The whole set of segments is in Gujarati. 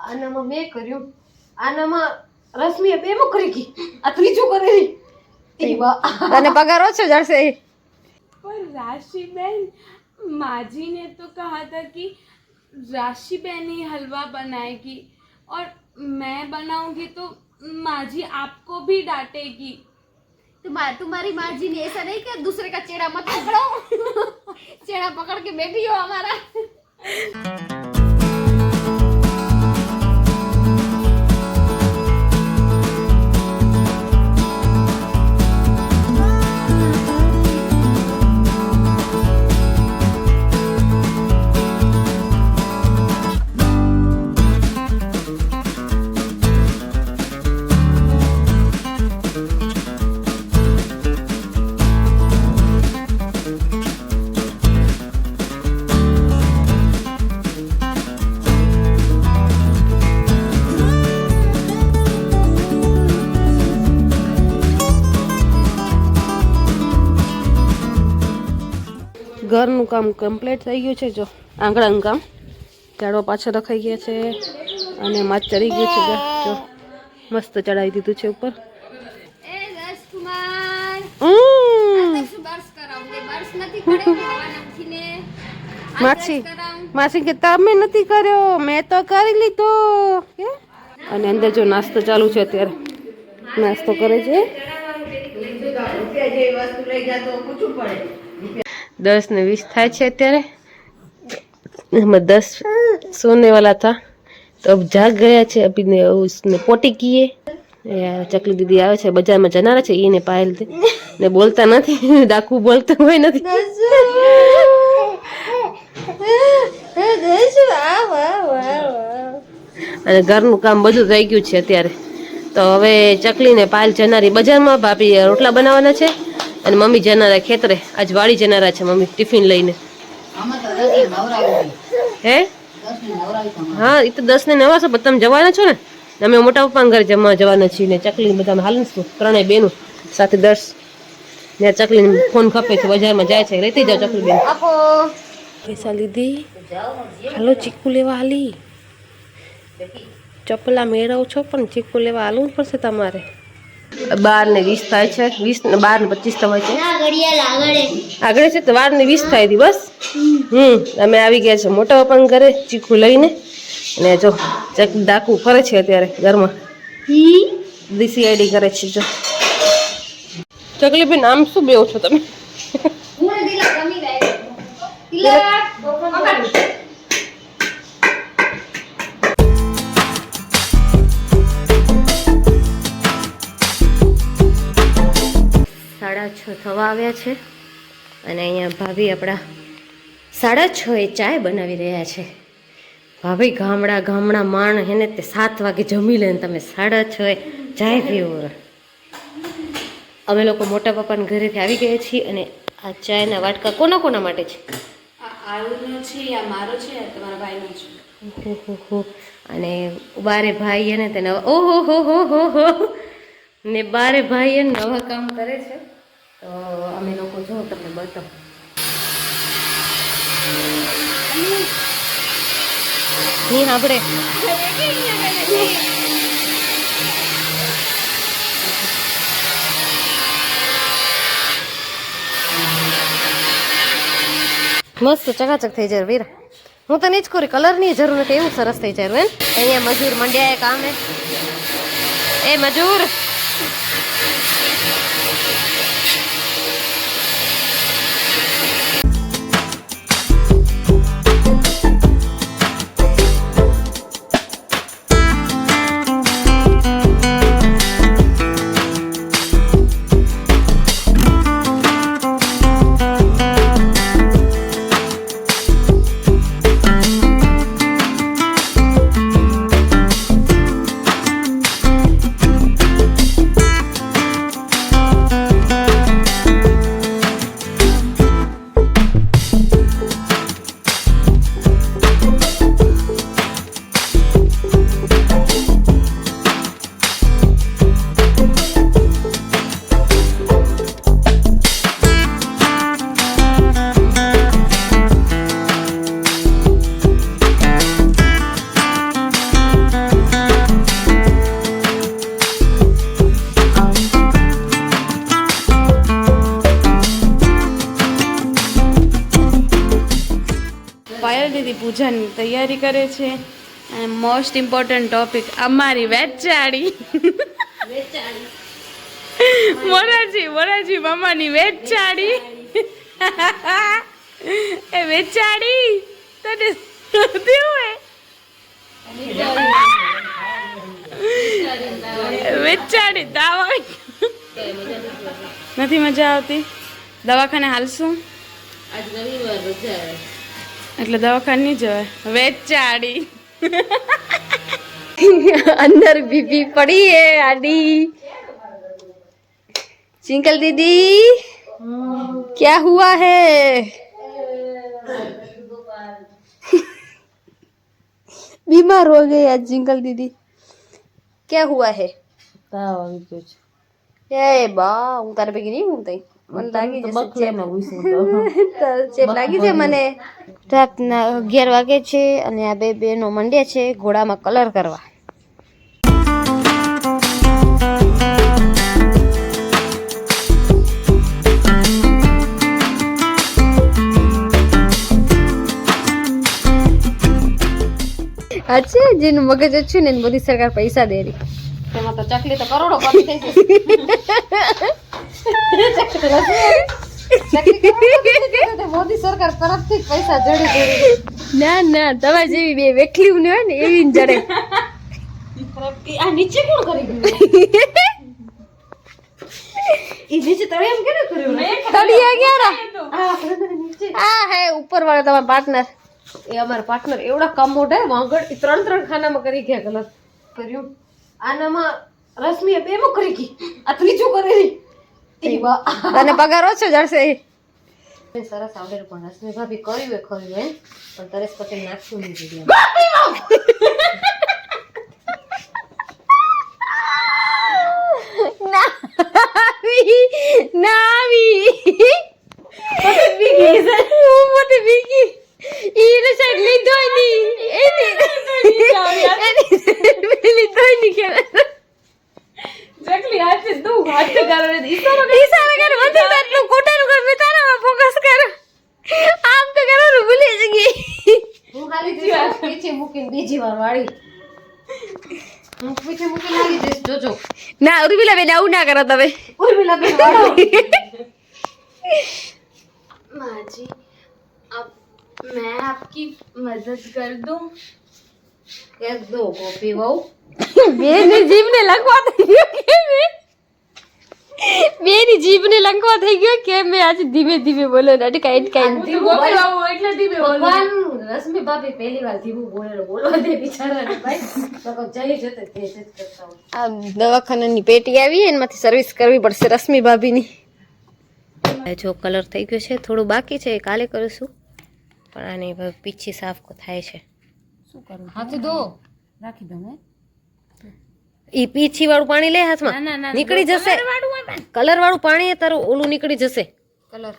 આનામાં મેં કર્યું આનામાં રશ્મિએ બેમાં કરી ગઈ આ ત્રીજું કરેલી ઈ વાહ. તને પગાર ઓછો જડશે पर राशि बहन माँ जी ने तो कहा था कि राशि बहन ही हलवा बनाएगी और मैं बनाऊंगी तो माँ जी आपको भी डांटेगी तुम्हारी तुम्हारी माँ जी ने ऐसा नहीं किया दूसरे का चेहरा मत पकड़ो चेहरा पकड़ के बैठी हो हमारा ઘરનું કામ કમ્પ્લીટ થઈ ગયું છે જો આંગળાનું કામ. ઝાડવા પાછળ રખાઈ ગયા છે અને માછ ચડી ગયું છે જો મસ્ત ચડાવી દીધું છે ઉપર. માછી માછી કે તમે નથી કર્યો મેં તો કરી લીધો. અને અંદર જો નાસ્તો ચાલુ છે અત્યારે. નાસ્તો કરે છે. દસ ને વીસ થાય છે અત્યારે. એમાં દસ સોને વાલા હતા તો જાગ ગયા છે અભીને ને પોટી કીએ. ચકલી દીદી આવે છે, બજારમાં જનારા છે એને પાયલ ને બોલતા નથી, ડાકુ બોલતા હોય નથી. અને ઘરનું કામ બધું થઈ ગયું છે અત્યારે. તો હવે ચકલીને પાયલ જનારી બજારમાં, ભાભી રોટલા બનાવવાના છે. અને મમ્મી જનારા ખેતરે આજ વાડી જનારા છે મમ્મી ટિફિન લઈને. હે? હા એ તો દસ ને નવા છો પણ તમે જવાના છો ને? અમે મોટા પપ્પા ઘરે જમવા જવાના છીએ ને ચકલી બધા હાલ ને ત્રણેય બેનું સાથે દસ. ને ચકલી ફોન ખપે છે બજારમાં જાય છે લેતી જાઓ ચકલી બેન. પૈસા લીધી. હાલો ચીકુ લેવા હાલી. ચપલા મેળવ છો પણ ચીકુ લેવા હાલવું પડશે તમારે. બાર ને વીસ થાય છે. વીસ ને બાર ને પચીસ થવાય છે. આગળ છે તો બાર ને વીસ થાય હતી બસ. હમ અમે આવી ગયા છે મોટા પણ ઘરે ચીખું લઈને. અને જો ચક ડાકુ ફરે છે અત્યારે ઘરમાં. ડીસીઆઈડી કરે છે જો. ચકલી બેન આમ શું બેવ છો તમે? સાડા છ થવા આવ્યા છે. અને અહીંયા ભાભી આપણા સાડા છ એ ચાય બનાવી રહ્યા છે. ભાભી ગામડા ગામડા માણ એને તે સાત વાગે જમી લે ને તમે સાડા છ એ ચાય પીવો. અમે લોકો મોટા પપ્પાના ઘરેથી આવી ગયા છીએ અને આ ચાયના વાટકા કોના કોના માટે છે? આ આળુનો છે યા મારો છે યા તમારા ભાઈનો છે. અને બારે ભાઈ એને તે નવા ઓહો હો હો હો હો. ને બારે ભાઈ એને નવા કામ કરે છે. તો અમે લોકો જો તમને બતાવો. આપણે. મસ્ત ચકાચક થઈ જાય વીરા. હું તને જ કરું કલરની જરૂર નથી એવું સરસ થઈ જાય એમ. અહીંયા મજૂર મંડ્યા કામે એ મજૂર. તૈયારી કરે છે. અને મોસ્ટ ઇમ્પોર્ટન્ટ ટોપિક અમારી વેચાડી મોરારજી મોરારજી મામાની વેચાડી એ વેચાડી તને વેચાડી દાવા નથી મજા આવતી? દવાખાને હાલશું? આજ રવિવાર રજા એટલે દવાખાને નહીં જવાય વેચાડી अंदर बीबी पड़ी है आडी चिंकल दीदी क्या हुआ है बीमार हो गए आज जिंकल दीदी क्या हुआ है તાવ આવી ગયો છે એ બા હું તારે ભેગી નહીં હું તઈ મને લાગી જશે બખલેમાં ઘૂસ્યું તો તો ચેપ લાગી છે મને રાતના અગિયાર વાગે છે અને આ બે બેનો મંડ્યા છે ઘોડામાં કલર કરવા આ છે જેનું મગજ છે ને એને બધી સરકાર પૈસા દે રહી તો ચકલી તો કરોડો પતિ થઈ ગઈ. ચકલી કરોડો પતિ થઈ ગઈ. તો મોદી સરકાર તરફથી જ પૈસા જડી જડી. ના ના તમારી જેવી બે વેખલી ને હોય ને એવી જ જડે આ નીચે કોણ કરી ગયું? ઈ નીચે તળે એમ કેને કર્યું? તળિયા ગયા રા આ નીચે. આ હે ઉપર વાળા તમારા પાર્ટનર એ અમારા પાર્ટનર એવડા કમોડ હે વાંગડ ઈ ત્રણ ત્રણ ખાનામાં કરી ગયા કલર કર્યું. આનામાં રશ્મિએ બેમો કરી ગઈ આ ત્રીજું કરેલી. અને પગાર ઓછો જડશે સરસ આવડે પણ રશ્મિ ભાભી કર્યું એ ખરું એમ. પણ તરેશ પટેલ નાખશું નહીં વીડિયો ના આવી ના આવી હું મોટી બીગી ઈને સાઈડ લીધોયની એની એની લીધોયની કે ચકલી હાથે તું હાથ કરો ને ઈશારો ઈશારા કરે બધું તારું કોટાનું કર મેં તારામાં ફોકસ કર આમ તો કરવાનું ભૂલી જ ગઈ હું ખાલી ત્રીજું પીછે મૂકીને બીજી વાર વાળી હું પીછે મૂકીને આવી જઈશ જોજો ના ઉર્મિલા બેન આવું ના કરો તમે ઉર્મિલા બેન વાળો माँ जी अब मैं आपकी मदद कर दूं કે દો કોપી વહુ બેની જીભને લંકવા થઈ ગયો કે જીભને લંકવા થઈ ગયો કે મેં આજે ધીમે ધીમે બોલો ને અટકાઈ અટકાઈ એટલે ધીમે ભગવાન રશ્મિ ભાભી પહેલી વાર ધીમું બોલે બોલવા દે બિચારાને ભાઈ તો જઈ જતે તે જ કરતા આમ દવાખાનાની પેટી આવી એમાંથી સર્વિસ કરવી પડશે રશ્મિ ભાભીની જો કલર થઈ ગયો છે થોડું બાકી છે એ કાલે કરીશું. પણ આની પીછી સાફ થાય છે. હાથી દો રાખી દઉં ઈ પીછી વાળું પાણી લે હાથમાં. નીકળી જશે. કલર વાળું પાણી એ તારું ઓલું નીકળી જશે. કલર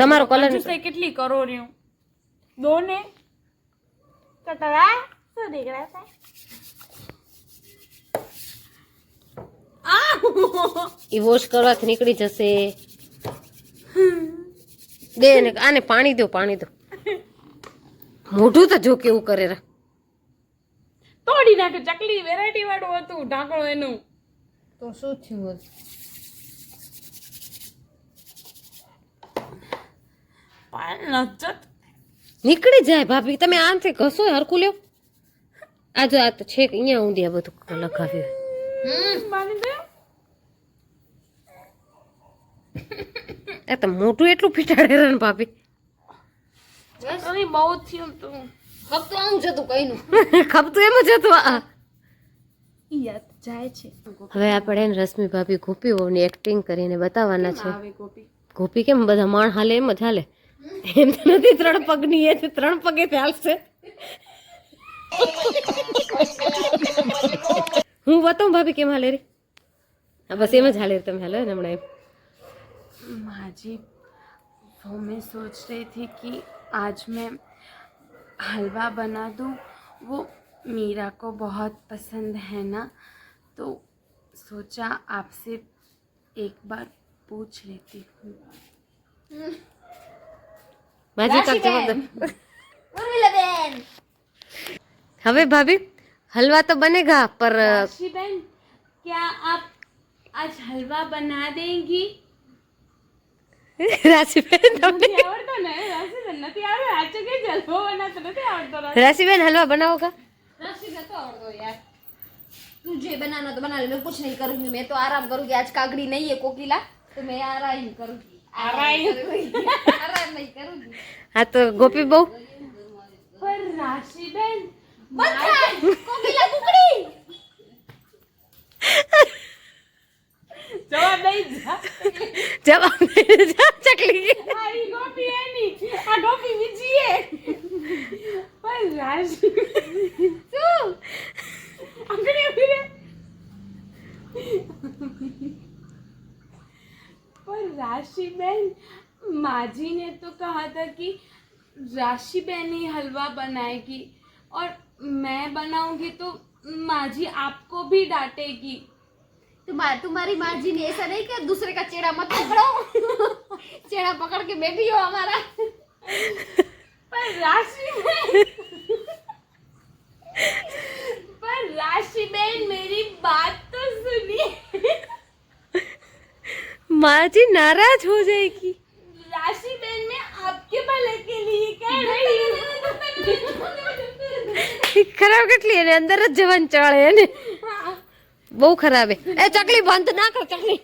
તમારો કલર કેટલી કરો રહ્યું દો ને કટરા. શું દીકરા ઈ વોશ કરવાથી નીકળી જશે. દે ને આને પાણી દો પાણી દો મોઢું તો જો કેવું કરે રા. તોડી નાખ્યું. ચકલી વેરાયટી વાળું હતું ઢાંકણું એનું. તો શું થયું હતું? નીકળી જાય ભાભી. તમે આમથી ઘસો હરખું લ્યો. આ જો આ તો છેક અહીંયા ઊંધી આ બધું લખાવ્યું. આ તો મોટું એટલું ફીટાડે ને ભાભી. બહુ થયું તું. ફક્ત આમ જતું કઈનું ખપતું એમ જ હતું આ યાદ જાય છે હવે આપણે એને રશ્મિ ભાભી ગોપી વહુની એક્ટિંગ કરીને બતાવવાના છે આવે ગોપી ગોપી કેમ બધા માણ હાલે એમ જ હાલે એમ તો નથી ત્રણ પગની એ છે ત્રણ પગે ચાલશે હું બતાવું ભાભી કેમ હાલે રે હા બસ એમ જ હાલે રે તમે હાલો ને હમણાં એમ माँ जी वो मैं सोच रही थी कि आज मैं हलवा बना दूँ वो मीरा को बहुत पसंद है ना तो सोचा आपसे एक बार पूछ लेती हूँ માજી કાક જવાબ દે ઉર્મિલાબેન હવે ભાભી હલવા તો બનેગા પર राशि बहन क्या आप आज हलवा बना देंगी રાશિબેન તમને રાશિબેન હલવા બનાવો કા? તું જે બનાવનો તો બના લે. મેં કુછ નહીં કરું મેં તો આરામ કરું કે આજ કાગડી નહીં એ કોકિલા તો મેં આરામ કરું. આરામ નહીં કરું. હા તો ગોપી બહુ? પર રાશિબેન બધા કોકિલા કુકડી. જવાબ દઈ જા જવાબ જા ચકલી આ ઈ ગોપી એની આ ગોપી બીજી એ પણ રાશિ શું આંગળી ઉભી રે पर राशि बहन माँ जी ने तो कहा था कि राशि बहन ही हलवा बनाएगी और मैं बनाऊंगी तो माँ जी आपको भी डांटेगी तुम्हारी तुम्हारी माँ जी ने ऐसा नहीं किया दूसरे का चेड़ा मत पकड़ो चेड़ा पकड़ के बैठी हो हमारा पर राशि बहन पर राशि बहन मेरी बात तो सुनिए माँ जी नाराज हो जाएगी राशि बहन मैं आपके भले के लिए कह रही हूँ ખરાબ કેટલી એને અંદર જ જવાન ચાળે એને બહુ ખરાબ એ ચકલી બંધ ના કર ચકલી.